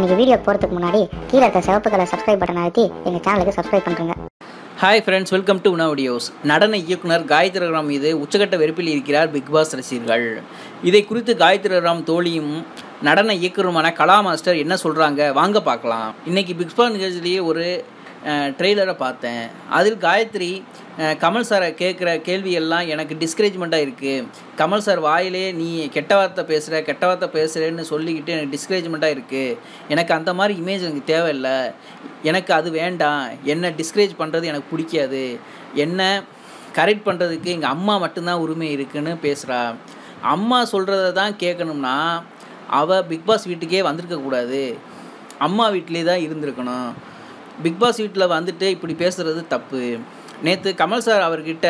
இன்னைக்கு வீடியோ போகிறதுக்கு முன்னாடி கீழே இருக்க சிவப்பு கலர் சப்ஸ்கிரைப் பட்டன் அழுத்தி எங்கள் சேனலுக்கு சப்ஸ்கிரைப் பண்ணுறேங்க ஹாய் ஃப்ரெண்ட்ஸ் வெல்கம் டு உணா வீடியோஸ் நடன இயக்குனர் காயத்ரி ராம் மீது உச்சகட்ட வெறுப்பில் இருக்கிறார் பிக் பாஸ் ரசிகர்கள். இதை குறித்து காயத்ரி ராம் தோழியும் நடன இயக்குனருமான கலா மாஸ்டர் என்ன சொல்கிறாங்க வாங்க பார்க்கலாம். இன்றைக்கி பிக் பாஸ் நிகழ்ச்சியிலேயே ஒரு ட்ரெய்லரை பார்த்தேன். அதில் காயத்ரி கமல் சாரை கேட்குற கேள்வியெல்லாம் எனக்கு டிஸ்கரேஜ்மெண்ட்டாக இருக்குது கமல் சார் வாயிலே நீ கெட்ட வார்த்தை பேசுகிற கெட்ட வார்த்தை பேசுகிறேன்னு சொல்லிக்கிட்டு எனக்கு டிஸ்கரேஜ்மெண்ட்டாக இருக்குது எனக்கு அந்த மாதிரி இமேஜ் எனக்கு தேவையில்லை. எனக்கு அது வேண்டாம். என்னை டிஸ்கரேஜ் பண்ணுறது எனக்கு பிடிக்காது. என்ன கரெக்ட் பண்ணுறதுக்கு எங்கள் அம்மா மட்டும்தான் உரிமை இருக்குன்னு பேசுகிறா அம்மா சொல்கிறத தான் கேட்கணும்னா அவள் பிக் பாஸ் வீட்டுக்கே வந்திருக்கக்கூடாது. அம்மா வீட்டிலே தான் இருந்திருக்கணும். பிக் பாஸ் வீட்டில் வந்துட்டு இப்படி பேசுகிறது தப்பு. நேற்று கமல் சார் அவர்கிட்ட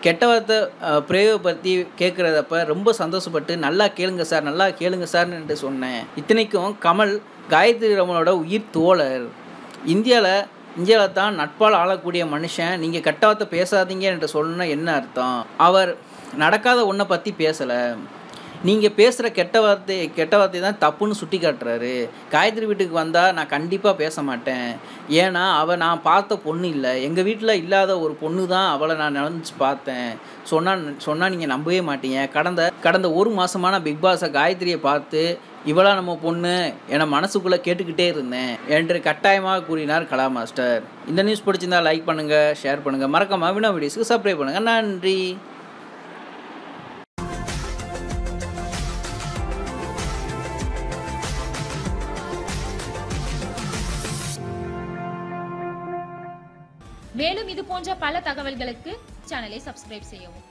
கெட்ட வார்த்தை அஹ், பிரயோகப்படுத்தி கேட்குறதப்ப ரொம்ப சந்தோஷப்பட்டு நல்லா கேளுங்க சார் நல்லா கேளுங்க சார்ன்னு சொன்னேன். இத்தனைக்கும் கமல் காயத்ரி ரமனோட உயிர் தோழர். இந்தியாவில் இந்தியாவில் தான் நட்பால் ஆளக்கூடிய மனுஷன். நீங்கள் கெட்ட வார்த்தை பேசாதீங்க என்று சொன்னா என்ன அர்த்தம்? அவர் நடக்காத ஒன்றை பற்றி பேசலை. நீங்கள் பேசுகிற கெட்ட வார்த்தை கெட்ட வார்த்தை தான் தப்புன்னு சுட்டி காட்டுறாரு காயத்ரி வீட்டுக்கு வந்தால் நான் கண்டிப்பாக பேச மாட்டேன். ஏன்னா அவள் நான் பார்த்த பொண்ணு இல்லை. எங்கள் வீட்டில் இல்லாத ஒரு பொண்ணு தான் அவளை நான் நினைச்சு பார்த்தேன். சொன்னால் சொன்னால் நீங்கள் நம்பவே மாட்டீங்க. கடந்த கடந்த ஒரு மாதமான பிக் பாஸை காயத்ரியை பார்த்து இவளா நம்ம பொண்ணு என மனசுக்குள்ளே கேட்டுக்கிட்டே இருந்தேன். என்று கட்டாயமாக கூறினார் கலா மாஸ்டர். இந்த நியூஸ் பிடிச்சிருந்தா லைக் பண்ணுங்கள் ஷேர் பண்ணுங்கள் மறக்காம வினா வீடியோஸ்க்கு சப்ஸ்கிரைப் பண்ணுங்கள் நன்றி. மேலும் இது போன்ற பல தகவல்களுக்கு சேனலை சப்ஸ்கிரைப் செய்யவும்.